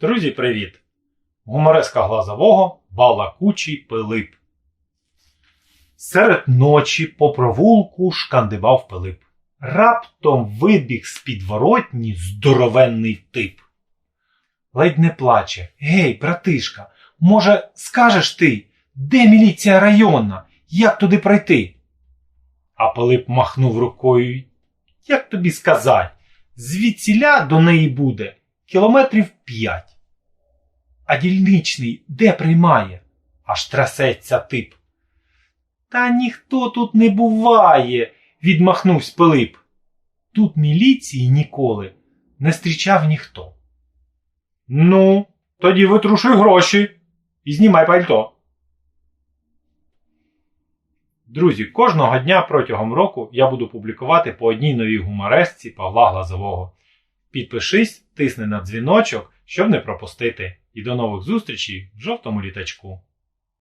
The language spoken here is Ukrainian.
Друзі, привіт! Гумореска глазового балакучий Пилип. Серед ночі по провулку шкандибав Пилип. Раптом вибіг з підворотні здоровенний тип. Ледь не плаче. Гей, братишка, може, скажеш ти, де міліція районна? Як туди пройти? А Пилип махнув рукою. Як тобі сказать, звідсіля до неї буде кілометрів п'ять. А дільничний де приймає? Аж трясеться тип. Та ніхто тут не буває, відмахнувся Пилип. Тут міліції ніколи не зустрічав ніхто. Ну, тоді витрушуй гроші і знімай пальто. Друзі, кожного дня протягом року я буду публікувати по одній новій гуморесці Павла Глазового. Підпишись, тисни на дзвіночок, щоб не пропустити. І до нових зустрічей в жовтому літачку.